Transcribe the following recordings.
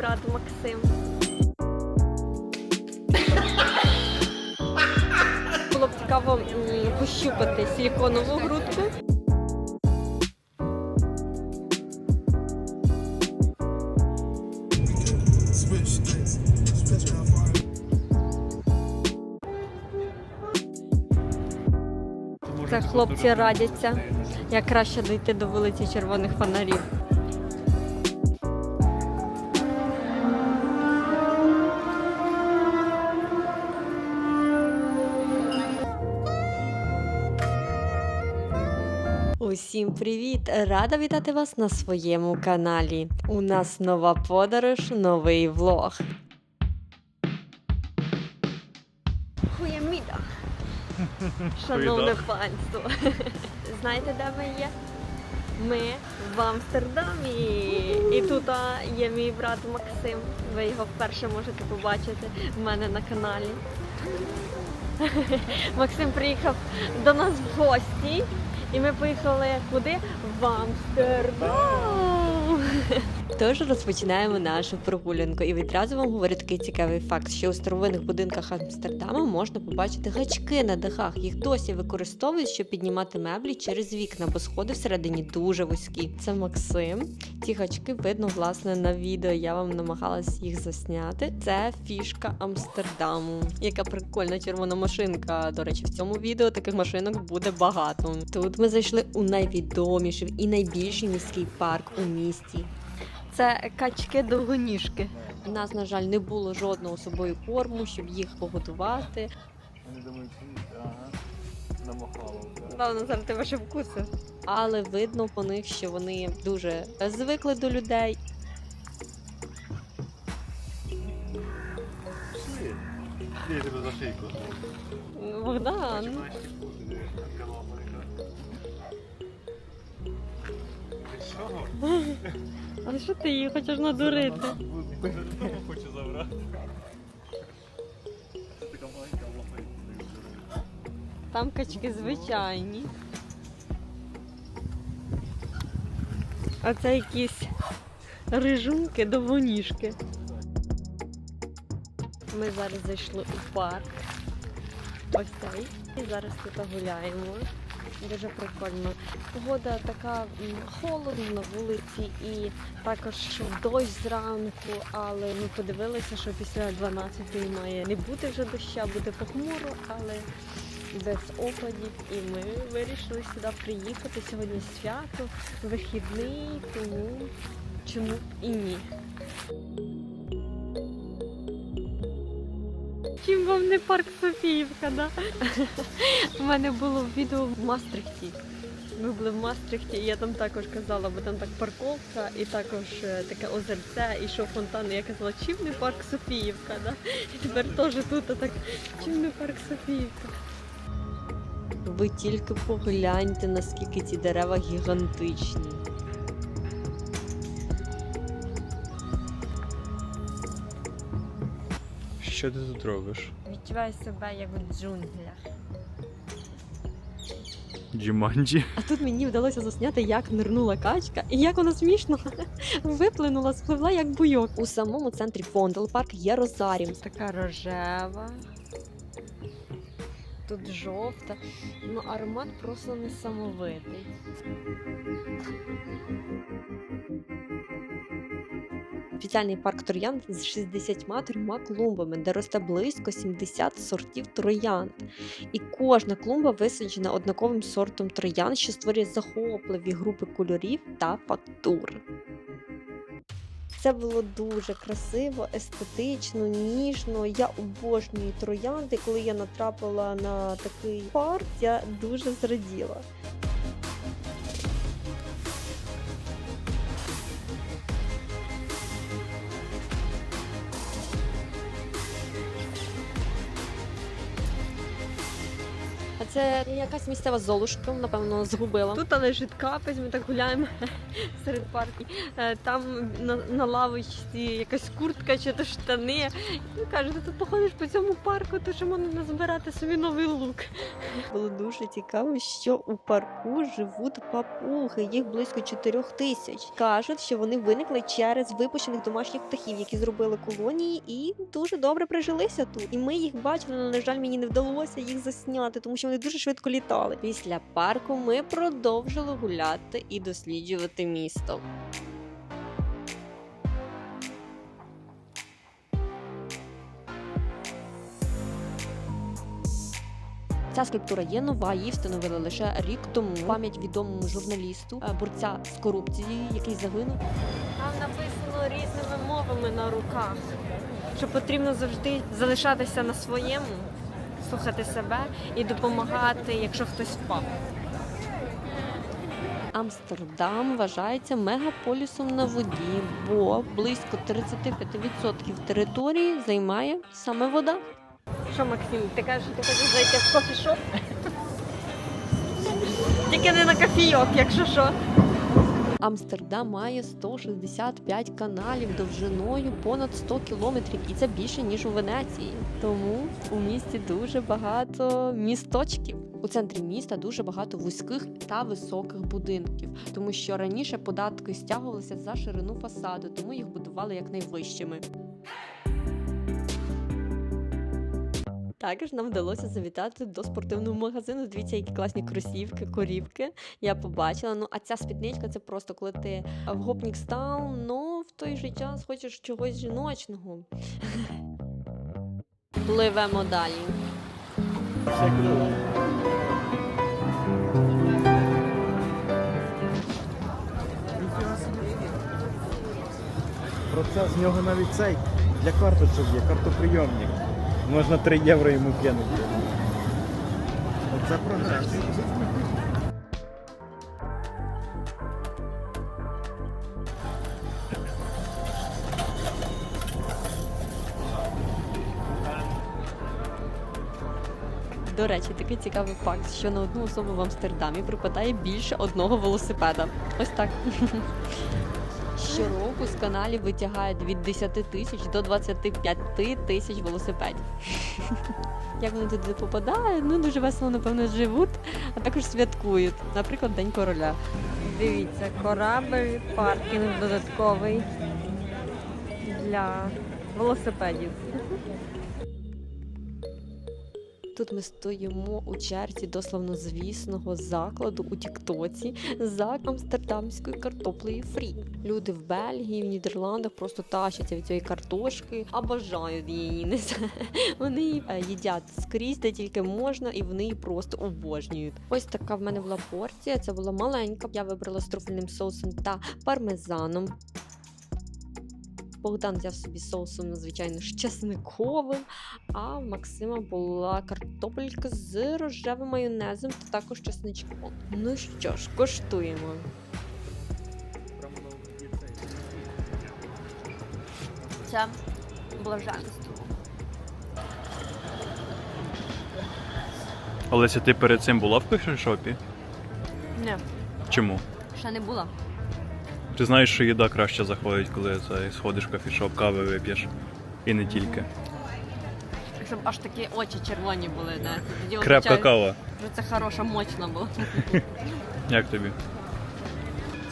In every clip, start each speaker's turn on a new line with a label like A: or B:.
A: брат Максим. Було б цікаво пощупати силіконову грудку. Це хлопці радяться, як краще дійти до вулиці червоних фонарів. Усім привіт! Рада вітати вас на своєму каналі. У нас нова подорож, новий влог. Хуєміда! Шановне панство! Знаєте, де ми є? Ми в Амстердамі. І тут є мій брат Максим. Ви його вперше можете побачити в мене на каналі. Максим приїхав до нас в гості. І ми поїхали куди? В Амстердам. Тож розпочинаємо нашу прогулянку. І відразу вам говорю такий цікавий факт, що у старовинних будинках Амстердама можна побачити гачки на дахах. Їх досі використовують, щоб піднімати меблі через вікна, бо сходи всередині дуже вузькі. Це Максим. Ці гачки видно власне на відео. Я вам намагалась їх засняти. Це фішка Амстердаму. Яка прикольна червона машинка. До речі, в цьому відео таких машинок буде багато. Тут ми зайшли у найвідоміший і найбільший міський парк у місті. Це качки довгоніжки. У нас, на жаль, не було жодного собою корму, щоб їх погодувати.
B: Вони думають, ага, намахало.
A: Главное, зараз тебе ще вкусив. Але видно по них, що вони дуже звикли до людей.
B: Я тебе за шийку.
A: Богдан.
B: Ти що?
A: А що ти її хочеш надурити?
B: Хочу забрати.
A: Там качки звичайні. А це якісь рижунки довгоніжки. Ми зараз зайшли у парк. Ось цей. І зараз тут гуляємо. Дуже прикольно. Погода така м, холодно на вулиці і також дощ зранку, але ми подивилися, що після 12 має не бути вже доща, буде похмуро, але без опадів. І ми вирішили сюди приїхати. Сьогодні свято, вихідний, тому чому і ні. Чим вам не парк Софіївка, да? У мене було відео в Мастрихті. Ми були в Мастрихті, і я там також казала, бо там так парковка і також е, таке озерце, і що фонтан. І я казала, чим не парк Софіївка, да? І тепер теж тут а так, чим не парк Софіївка. Ви тільки погляньте, наскільки ці дерева гігантичні.
B: Що ти тут робиш?
A: Відчуваю себе як у джунглях.
B: Джиманджі.
A: А тут мені вдалося засняти, як нирнула качка і як вона смішно виплинула, спливла як буйок. У самому центрі Фондел парк є розаріум. Така рожева. Тут жовта. Ну аромат просто несамовитий. Спеціальний парк троянд з 63 клумбами, де росте близько 70 сортів троянд. І кожна клумба висаджена однаковим сортом троян, що створює захопливі групи кольорів та фактур. Це було дуже красиво, естетично, ніжно. Я обожнюю троянди. Коли я натрапила на такий парк, я дуже зраділа. Це якась місцева золушка, напевно, згубила. Тут лежить капець, ми так гуляємо серед парку. Е, Там на, на лавочці якась куртка чи то штани. І каже, ти тут походиш по цьому парку, то що можна назбирати собі новий лук. Було дуже цікаво, що у парку живуть папуги. Їх близько 4 тисяч. Кажуть, що вони виникли через випущених домашніх птахів, які зробили колонії і дуже добре прижилися тут. І ми їх бачили, але на жаль, мені не вдалося їх засняти, тому що вони дуже швидко літали. Після парку ми продовжили гуляти і досліджувати місто. Ця скульптура є нова, її встановили лише рік тому. Пам'ять відомому журналісту, е, борця з корупцією, який загинув. Там написано різними мовами на руках, що потрібно завжди залишатися на своєму, слухати себе і допомагати, якщо хтось впав. Амстердам вважається мегаполісом на воді, бо близько 35% території займає саме вода. Що, Максим, ти кажеш, ти хочеш зайти в кофішоп? Тільки не на кофійок, якщо що. Амстердам має 165 каналів довжиною понад 100 кілометрів, і це більше ніж у Венеції. Тому у місті дуже багато місточків. У центрі міста дуже багато вузьких та високих будинків, тому що раніше податки стягувалися за ширину фасаду, тому їх будували якнайвищими. Також нам вдалося завітати до спортивного магазину. Дивіться, які класні кросівки, корівки. Я побачила. Ну, а ця спідничка це просто коли ти в гопнік став, ну в той же час хочеш чогось жіночного. Пливемо далі.
C: Процес з нього навіть цей для карточок є, картоприйомник. Можна 3 євро йому кинути. Оце прогрес.
A: До речі, такий цікавий факт, що на одну особу в Амстердамі припадає більше одного велосипеда. Ось так. Щороку з каналів витягають від 10 тисяч до 25 тисяч велосипедів. Як вони туди попадають? Ну дуже весело, напевно, живуть, а також святкують. Наприклад, День короля. Дивіться, корабель, паркінг додатковий для велосипедів. Тут ми стоїмо у черзі до славнозвісного закладу у Тіктоці за амстердамською картоплею фрі. Люди в Бельгії, в Нідерландах просто тащаться від цієї картошки, а бажають її. Не. Вони е, їдять скрізь, де тільки можна, і вони її просто обожнюють. Ось така в мене була порція. Це була маленька. Я вибрала з труфельним соусом та пармезаном. Богдан взяв собі соусом, звичайно, ж чесниковим, а в Максима була картопелька з рожевим майонезом та також чесничком. Ну що ж, коштуємо. Це блаженство.
B: Олеся, ти перед цим була в кофішопі?
A: Не,
B: Чому?
A: ще не була.
B: Ти знаєш, що їда краще заходить, коли це сходиш в кофішоп, кави вип'єш. І не тільки.
A: Щоб аж такі очі червоні були, да. Тоді
B: Крепка
A: означає,
B: кава.
A: що це хороша, мощна була.
B: Як тобі?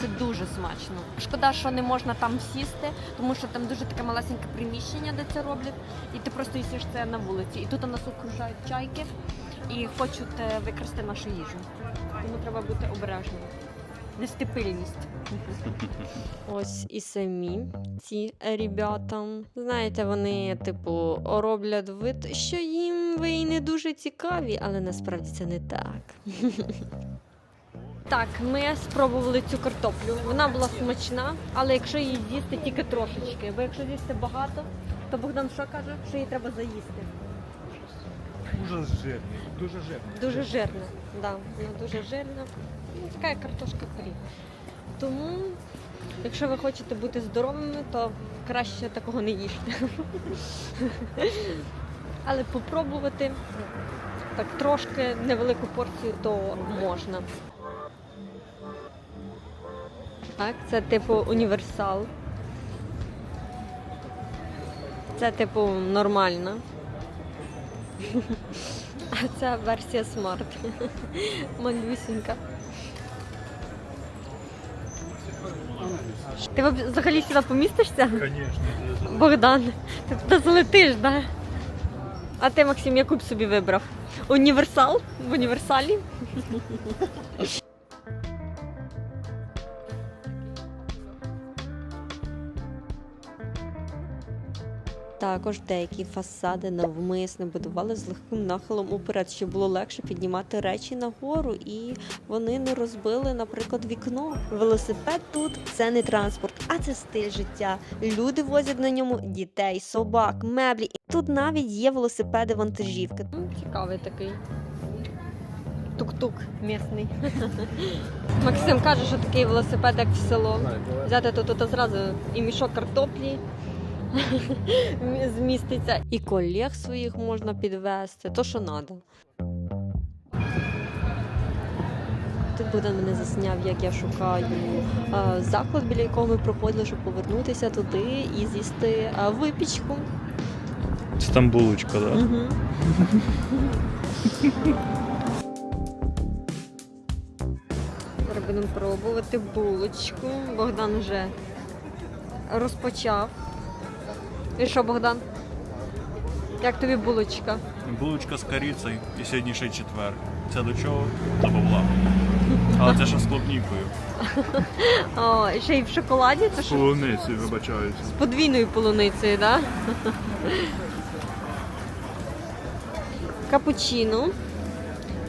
A: Це дуже смачно. Шкода, що не можна там сісти, тому що там дуже таке малесеньке приміщення, де це роблять, і ти просто їсиш це на вулиці. І тут у нас окружають чайки і хочуть е, викрасти нашу їжу. Тому треба бути обережним. Нести пильність. Ось і самі ці ребята. Знаєте, вони, типу, роблять вид, що їм ви і не дуже цікаві, але насправді це не так. Так, ми спробували цю картоплю. Вона була смачна, але якщо її з'їсти тільки трошечки, бо якщо з'їсти багато, то Богдан що каже, що її треба заїсти.
C: Дуже жирний, дуже жирний.
A: Дуже жирна. Да, вона дуже жирна. Така як картошка фрі. Тому, якщо ви хочете бути здоровими, то краще такого не їжте. Але попробувати так трошки невелику порцію, то можна. Так, це типу універсал. Це типу нормальна. А це версія смарт. Малюсінька. Ти взагалі сюди помістишся?
B: Звісно.
A: Богдан, ти туди залетиш, да? А ти, Максим, яку б собі вибрав? Універсал? В універсалі? Також деякі фасади навмисно будували з легким нахилом уперед, щоб було легше піднімати речі нагору, і вони не розбили, наприклад, вікно. Велосипед тут це не транспорт, а це стиль життя. Люди возять на ньому дітей, собак, меблі. І тут навіть є велосипеди вантажівки. Цікавий такий. Тук-тук місний. Максим каже, що такий велосипед, як в село. Взяти тут, тут зразу і мішок картоплі зміститься. І колег своїх можна підвести, то що треба. Тут Богдан мене засняв, як я шукаю е, заклад, біля якого ми проходили, щоб повернутися туди і з'їсти е, випічку.
B: Це там булочка, так? Да?
A: Угу. Зараз будемо пробувати булочку. Богдан вже розпочав. І що, Богдан? Як тобі булочка?
B: Булочка з корицею і сьогодні ще четвер. Це до чого? До бабла. Але це ще з клубнікою.
A: О, і ще й в шоколаді? Це що?
B: Полуницею, вибачаюся.
A: З подвійною полуницею, так? Да? Капучино.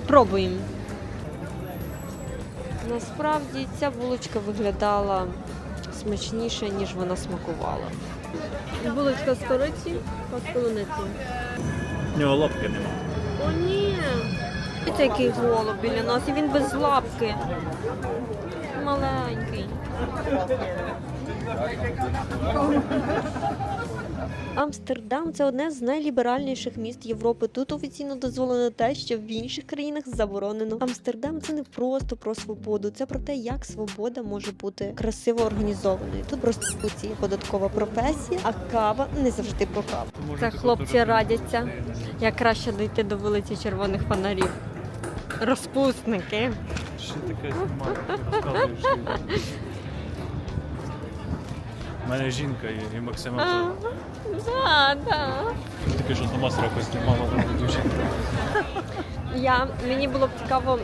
A: Пробуємо. Насправді ця булочка виглядала смачніше, ніж вона смакувала. Булочка з кориці, з полуницею.
B: Нього лапки нема.
A: О, ні. Це який голуб біля нас, і він без лапки. Маленький. Амстердам це одне з найліберальніших міст Європи. Тут офіційно дозволено те, що в інших країнах заборонено. Амстердам це не просто про свободу, це про те, як свобода може бути красиво організованою. Тут проституція, податкова професія, а кава не завжди про каву. Це хлопці радяться, як краще дійти до вулиці червоних фонарів. Розпусники.
B: Що таке знімає? Мене жінка є, і Максима теж.
A: да, да.
B: Таке, що сама сроку знімала дуже.
A: Я мені було б цікаво м,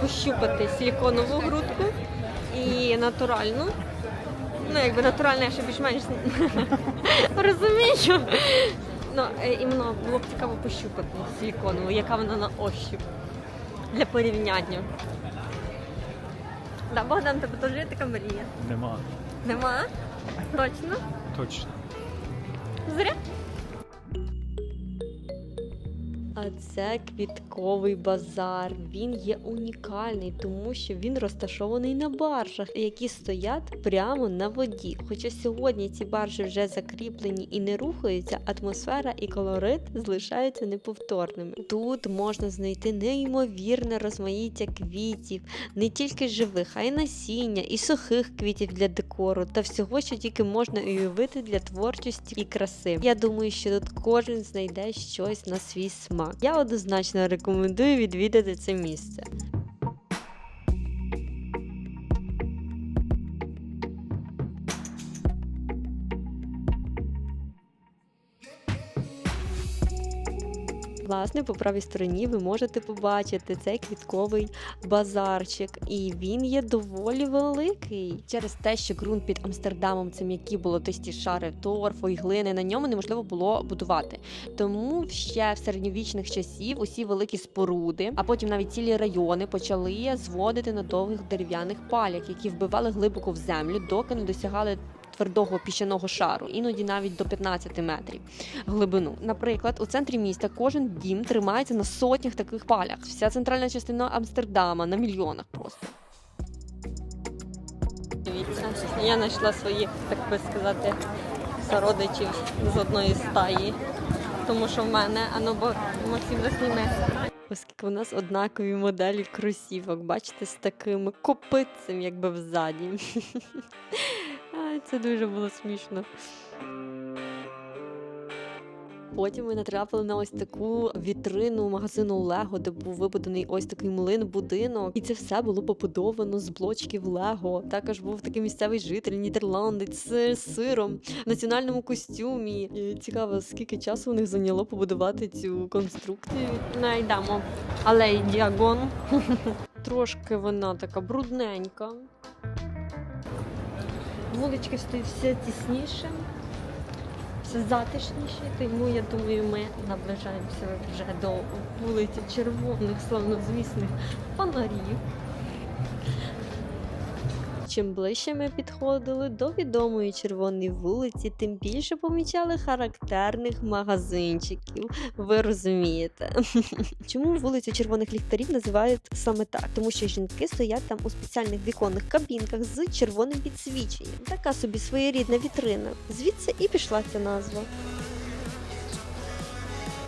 A: пощупати силіконову грудку і натуральну. Ну, якби натуральна, я ще більш-менш розумію. Ну, е, іменно було б цікаво пощупати силіконову, яка вона на ощуп для порівняння. Да, Богдан, тебе теж є така мрія?
B: Нема.
A: Нема? Точно?
B: Точно.
A: Зря. А це квітковий базар. Він є унікальний, тому що він розташований на баржах, які стоять прямо на воді. Хоча сьогодні ці баржі вже закріплені і не рухаються, атмосфера і колорит залишаються неповторними. Тут можна знайти неймовірне розмаїття квітів, не тільки живих, а й насіння, і сухих квітів для декору, та всього, що тільки можна уявити для творчості і краси. Я думаю, що тут кожен знайде щось на свій смак. Я однозначно рекомендую відвідати це місце. Власне, по правій стороні ви можете побачити цей квітковий базарчик, і він є доволі великий. Через те, що ґрунт під Амстердамом це м'які болотисті шари торфу і глини, на ньому неможливо було будувати. Тому ще в середньовічних часів усі великі споруди, а потім навіть цілі райони почали зводити на довгих дерев'яних палях, які вбивали глибоко в землю, доки не досягали. Твердого піщаного шару, іноді навіть до 15 метрів глибину. Наприклад, у центрі міста кожен дім тримається на сотнях таких палях. Вся центральна частина Амстердама на мільйонах просто. Дивіться, я знайшла своїх, так би сказати, сородичів з одної стаї. Тому що в мене, а ну бо Максим засніме. оскільки у нас однакові моделі кросівок. Бачите, з такими копитцем, якби взаді. Це дуже було смішно. Потім ми натрапили на ось таку вітрину магазину Лего, де був вибудований ось такий млин будинок, і це все було побудовано з блочків Лего. Також був такий місцевий житель нідерландець з сиром в національному костюмі. І цікаво, скільки часу у них зайняло побудувати цю конструкцію. Найдемо алей Діагон. Трошки вона така брудненька. Вулички стають все тісніше все затишніше, тому я думаю, ми наближаємося вже до вулиці червоних славнозвісних фонарів. Чим ближче ми підходили до відомої червоної вулиці, тим більше помічали характерних магазинчиків. Ви розумієте. Чому вулицю червоних ліхтарів називають саме так? Тому що жінки стоять там у спеціальних віконних кабінках з червоним підсвіченням. Така собі своєрідна вітрина. Звідси і пішла ця назва.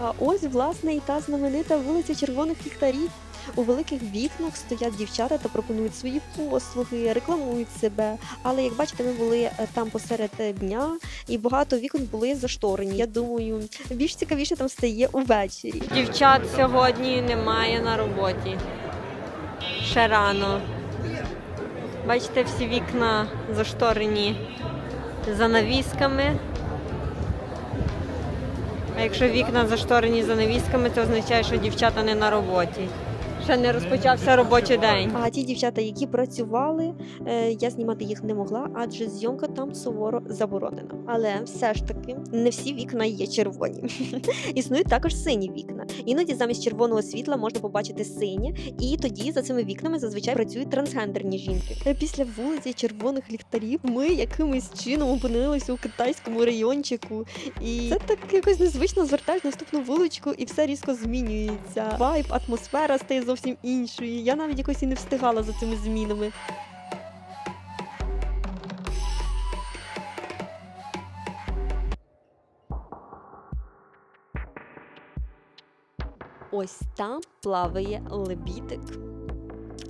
A: А ось, власне, і та знаменита вулиця червоних ліхтарів. У великих вікнах стоять дівчата та пропонують свої послуги, рекламують себе. Але як бачите, ми були е, там посеред е, дня, і багато вікон були зашторені. Я думаю, більш цікавіше там стає увечері. Дівчат сьогодні немає на роботі. Ще рано. Бачите, всі вікна зашторені занавісками. А якщо вікна зашторені занавісками, це означає, що дівчата не на роботі. Ще не розпочався робочий день. А ті дівчата, які працювали, е, я знімати їх не могла, адже зйомка там суворо заборонена. Але все ж таки не всі вікна є червоні. Існують також сині вікна. Іноді замість червоного світла можна побачити синє, і тоді за цими вікнами зазвичай працюють трансгендерні жінки. Е, Після вулиці червоних ліхтарів ми якимось чином опинилися у китайському райончику. І це так якось незвично звертаєш наступну вуличку, і все різко змінюється. Вайб, атмосфера стає зовсім іншою. Я навіть якось і не встигала за цими змінами. Ось там плаває лебідик.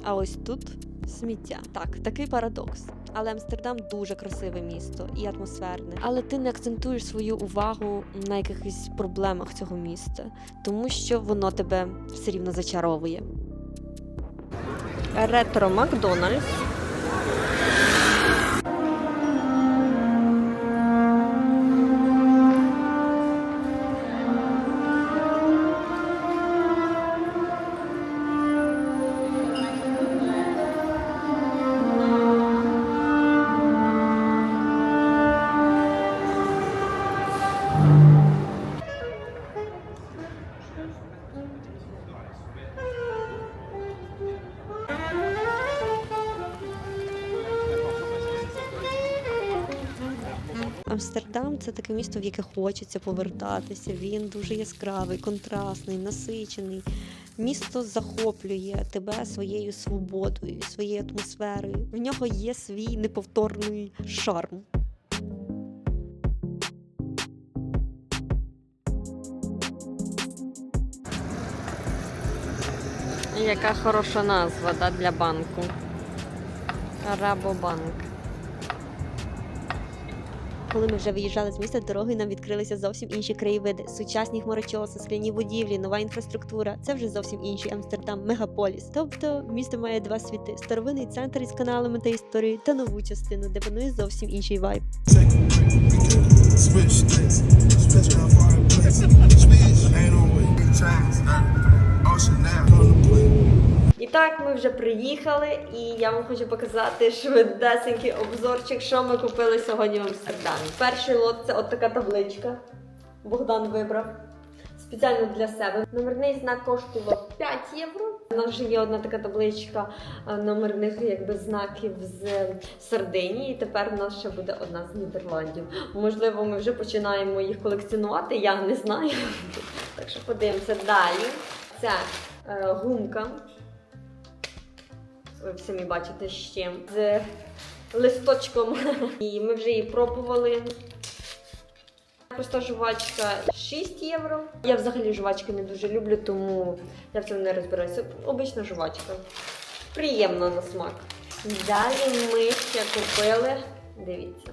A: А ось тут сміття. Так, такий парадокс. Але Амстердам дуже красиве місто і атмосферне. Але ти не акцентуєш свою увагу на якихось проблемах цього міста, тому що воно тебе все рівно зачаровує. Ретро Макдональдс. Амстердам це таке місто, в яке хочеться повертатися. Він дуже яскравий, контрастний, насичений. Місто захоплює тебе своєю свободою, своєю атмосферою. В нього є свій неповторний шарм. Яка хороша назва да, для банку. Рабобанк. Коли ми вже виїжджали з міста, дороги нам відкрилися зовсім інші краєвиди. Сучасні хмарочоси, скляні будівлі, нова інфраструктура. Це вже зовсім інший Амстердам, мегаполіс. Тобто місто має два світи: старовинний центр із каналами та історією, та нову частину, де панує зовсім інший вайб. Так, ми вже приїхали, і я вам хочу показати швидесенький обзорчик, що ми купили сьогодні в Амстердамі. Перший лот це от така табличка. Богдан вибрав спеціально для себе. Номерний знак коштував 5 євро. У нас вже є одна така табличка е, номерних якби знаків з Сардинії. І тепер у нас ще буде одна з Нідерландів. Можливо, ми вже починаємо їх колекціонувати, я не знаю. Так що подивимося далі. Це е, гумка самі бачите з чим. З листочком. І ми вже її пробували. Проста жувачка 6 євро. Я взагалі жувачки не дуже люблю, тому я в цьому не розбираюся. Обична жувачка. Приємно на смак. Далі ми ще купили. Дивіться,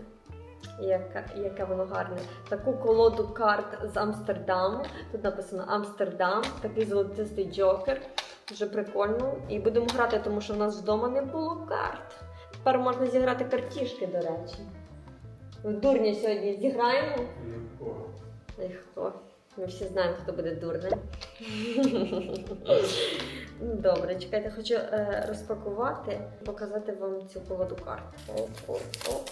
A: яка, яке воно гарне. Таку колоду карт з Амстердаму. Тут написано Амстердам, такий золотистий джокер. Дуже прикольно. І будемо грати, тому що в нас вдома не було карт. Тепер можна зіграти картішки, до речі. В дурня сьогодні зіграємо. Легко. Ми всі знаємо, хто буде дурним. Добре, чекайте, хочу е, розпакувати, показати вам цю колоду карт. Оп, оп, оп,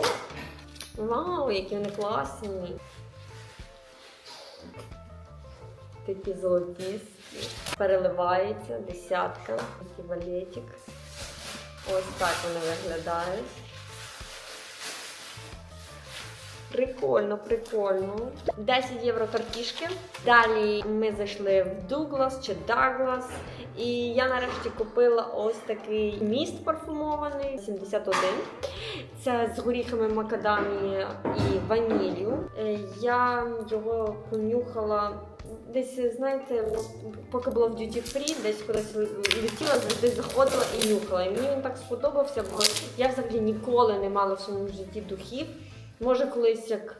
A: оп. Вау, які вони класні. Такі золотісті. Переливається, десятка. Такий валетик. Ось так вони виглядають. Прикольно, прикольно. 10 євро картішки. Далі ми зайшли в Дуглас чи Даглас. І я нарешті купила ось такий міст парфумований 71. Це з горіхами макадамії і ваніллю. Е, Я його понюхала десь, знаєте, поки була в Duty Free, десь кудись летіла, завжди заходила і нюхала. І мені він так сподобався, бо я взагалі ніколи не мала в своєму житті духів. Може, колись як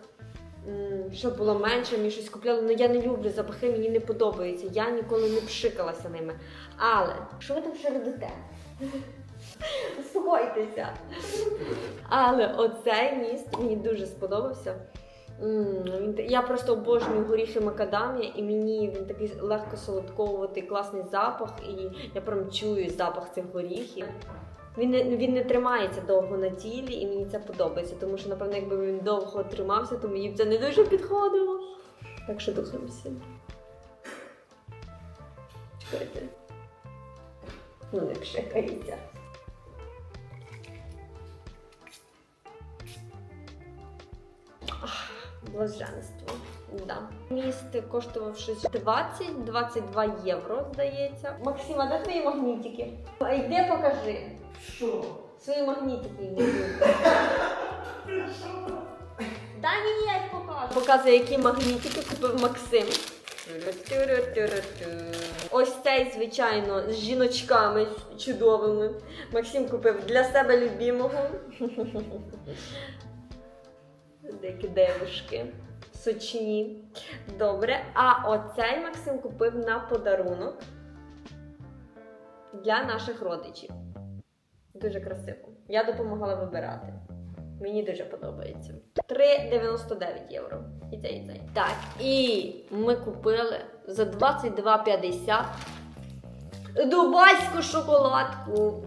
A: м, щоб було менше, мені щось купляли, але я не люблю запахи, мені не подобається. Я ніколи не пшикалася ними. Але що ви там ще робите? Успокойтеся. Але оцей міст мені дуже сподобався. Він Я просто обожнюю горіхи макадамія, і мені він такий легко солодковуватий, класний запах, і я прям чую запах цих горіхів. Він не, він не тримається довго на тілі, і мені це подобається, тому що, напевно, якби він довго тримався, то мені б це не дуже підходило. Так що духаємося. Чекайте. Ну, не пшикається. Блаженство. Да. Міст коштував щось 20-22 євро, здається. Максима, де твої магнітики? А йди покажи.
C: Що?
A: Свої магнітики йди. Та ні, я покажу. Показує, які магнітики купив Максим. Ось цей, звичайно, з жіночками чудовими. Максим купив для себе любимого. Деякі девушки. Сочні. Добре. А оцей Максим купив на подарунок для наших родичів. Дуже красиво. Я допомагала вибирати. Мені дуже подобається. 3,99 євро. І це, і це. Так, і ми купили за 22,50 дубайську шоколадку.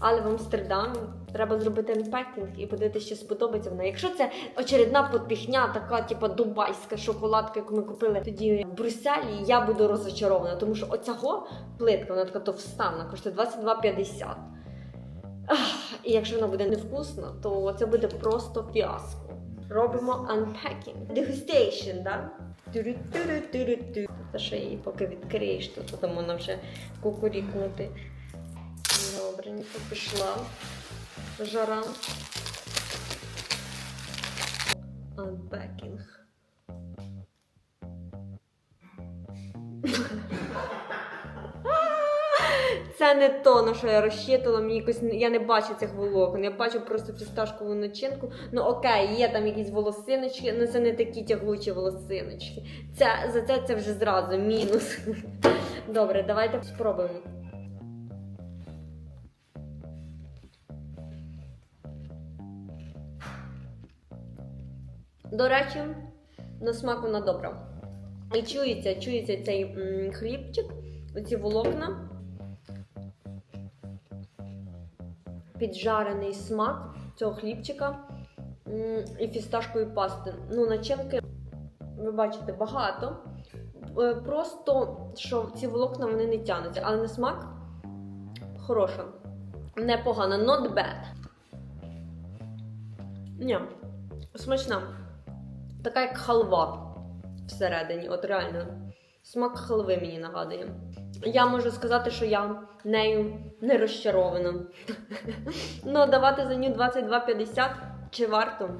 A: Але в Амстердамі треба зробити анпекінг і подивитися, чи сподобається вона. Якщо це очередна подпіхня, така, типу, дубайська шоколадка, яку ми купили тоді в Брюсселі, я буду розочарована, тому що оцього плитка, вона така товста, коштує 22,50. І якщо вона буде невкусна, то це буде просто фіаско. Робимо unpacking. Degustation, да? Та ще її поки відкриєш, то потім вона вже кукурікнути. Добренько пішла. Жара. Unpacking. Це не то, на що я розчитувала. Мені якось я не бачу цих волокон. Я бачу просто фісташкову начинку. Ну окей, є там якісь волосиночки, але це не такі тягучі волосиночки. Це за це це вже зразу мінус. Добре, давайте спробуємо. До речі, на смак вона добра. І чується, чується цей хлібчик, оці волокна. Піджарений смак цього хлібчика і фісташкової пасти. Ну, начинки, ви бачите, багато. Е, Просто що ці волокна вони не тянуться, але на смак хороша. Непогана, not bad. Ні, смачна. Така як халва всередині, от реально. Смак халви мені нагадує. Я можу сказати, що я нею не розчарована. Ну, давати за нього 22,50 чи варто?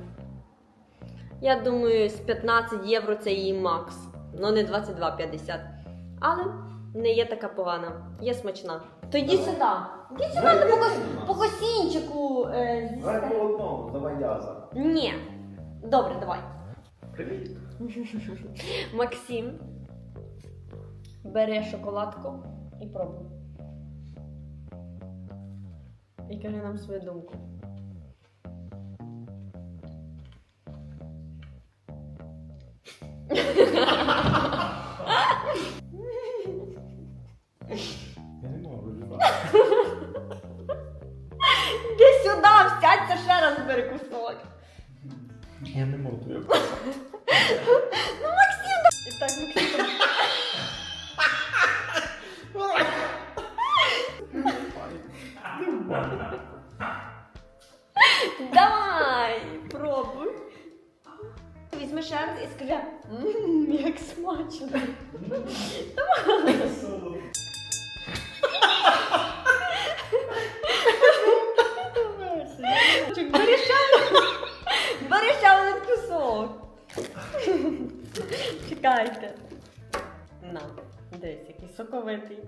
A: Я думаю, з 15 євро це її макс. Ну, не 22,50. Але не є така погана, є смачна. То йди сюди. Йди сюди ти по, косінчику. Е, з'їсти.
C: по одному, давай яза.
A: Ні. Добре, давай.
C: Привіт.
A: Максим бере шоколадку і пробує. І каже нам свою думку.
C: Я не можу.
A: Іди сюди, сядься ще раз бери кусок.
C: Я не можу. Я...
A: І так, Максим. Давай, пробуй. Візьми ще раз і скажи, «Мм, як смачно. Давай. Чекайте. На, десь який соковитий.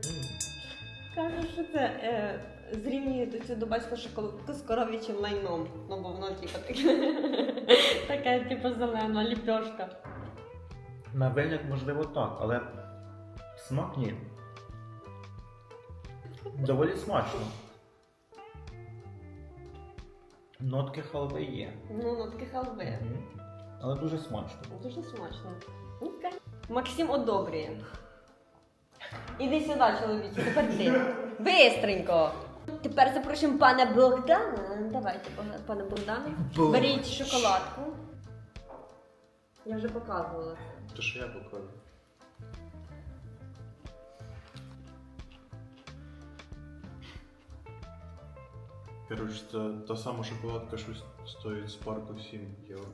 A: Кажу, що це е, зрівнює до цю дубайську шоколадку з коров'ячим лайном. Ну, бо воно типу таке, таке, типу, зелена ліпьошка.
C: На вигляд, можливо, так, але смак ні. Доволі смачно. Нотки халви є.
A: Ну, таке халви.
C: Мгм. Але дуже смачно.
A: Дуже смачно. Окей. Максим одобрює. Іди сюди, чоловіче, тепер ти. Бистренько. Тепер запрошуємо пана Богдана. Давайте, пане- пане Богдане. Беріть шоколадку. Я вже показувала це.
B: То що я покажу? Коротше, це та сама шоколадка, що стоїть з парку 7 євро.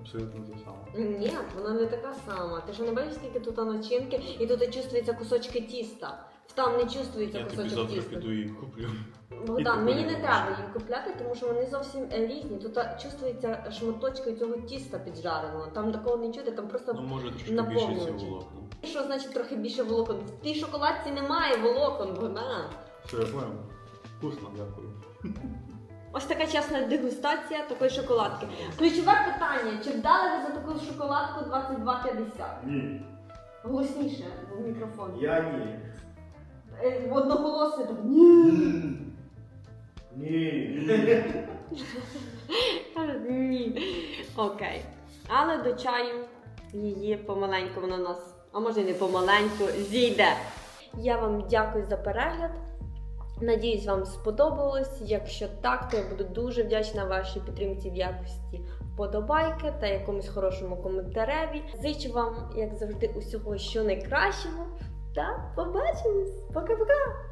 B: Абсолютно те саме.
A: Ні, вона не така сама. Ти що не бачиш, скільки тут начинки, і тут чувствуються кусочки тіста. Там не чувствується
B: Я тобі
A: кусочок
B: завтра
A: тіста.
B: піду і куплю.
A: Богдан, мені не треба їм купляти, тому що вони зовсім е, різні. Тут чувствується шматочки цього тіста піджареного. Там такого не чути, там просто
B: Ну може трошки більше волокна.
A: що значить трохи більше волокон. В тій шоколадці немає волокон, Богдан.
B: Що я понял? Вкусно, дякую.
A: Ось така чесна дегустація такої шоколадки. Ключове питання: чи вдали ви за таку шоколадку 22,50?
C: Ні.
A: Голосніше в мікрофон.
C: Я ні.
A: Е, В одноголосне так. Ні.
C: Ні.
A: Ні. Окей. Але до чаю її помаленьку вона у нас, а може й не помаленьку, зійде. Я вам дякую за перегляд. Надіюсь, вам сподобалось. Якщо так, то я буду дуже вдячна вашій підтримці в якості вподобайки та якомусь хорошому коментареві. Зичу вам, як завжди, усього що найкращого. Та побачимось! Пока-пока!